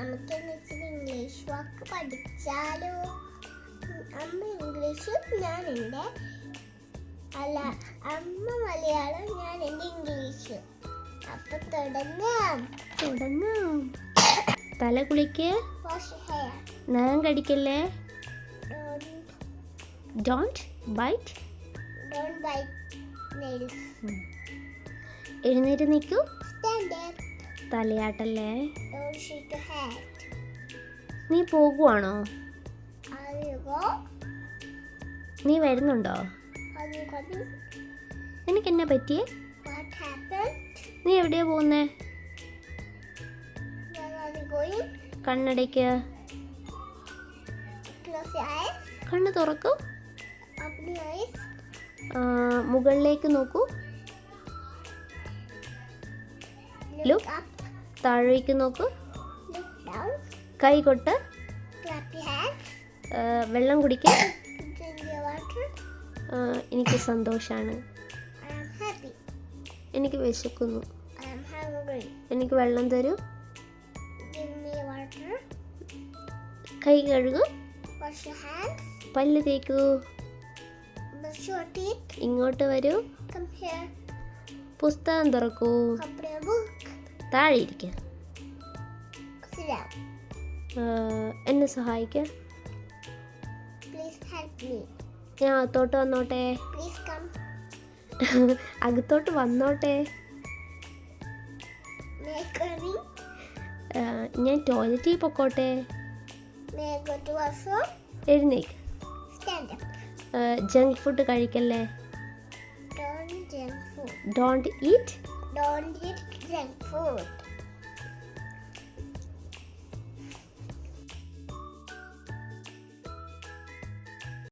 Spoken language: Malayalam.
നമുക്ക് വെച്ചാൽ ഇംഗ്ലീഷ് വാക്ക് പഠിച്ചാലോ? അമ്മ ഇംഗ്ലീഷ് ഞാൻ എന്റെ അല്ല അമ്മ മലയാളം ഞാൻ എന്റെ ഇംഗ്ലീഷ്. അപ്പൊ തുടങ്ങാം. തുടങ്ങാം. തല കുളിക്ക്. നഖം കടിക്കല്ലേ? ഡോണ്ട് ബൈറ്റ് ഡോണ്ട് ബൈറ്റ് എഴുന്നേറ്റ് നിൽക്കൂ. തലയാട്ടല്ലേ? നീ പോകുവാണോ? നീ വരുന്നുണ്ടോ? നിനക്ക് എന്നാ ഹാപ്പൻ നീ എവിടെയാ പോകുന്നേ? കണ്ണടയ്ക്ക്. കണ്ണ് തുറക്കൂ. മുകളിലേക്ക് നോക്കൂ. ലുക്ക്. താഴേക്ക് നോക്ക്. കൈ കൊട്ട് വെള്ളം കുടിക്കാൻ എനിക്ക് സന്തോഷമാണ് എനിക്ക് വിശക്കുന്നു. എനിക്ക് വെള്ളം തരൂ. കൈ കഴുകു. പല്ല് തേക്കൂ. ഇങ്ങോട്ട് വരൂ. പുസ്തകം തുറക്കൂ. ബുക്ക് താഴെ ഇരിക്കുക. എന്നെ സഹായിക്കാം. ഞാൻ അകത്തോട്ട് വന്നോട്ടെ. അകത്തോട്ട് വന്നോട്ടെ ഞാൻ ടോയ്ലറ്റിൽ പൊക്കോട്ടെ? എഴുന്നേക്ക്. Junk food കഴിക്കല്ലേ don't eat. Don't eat excellent food.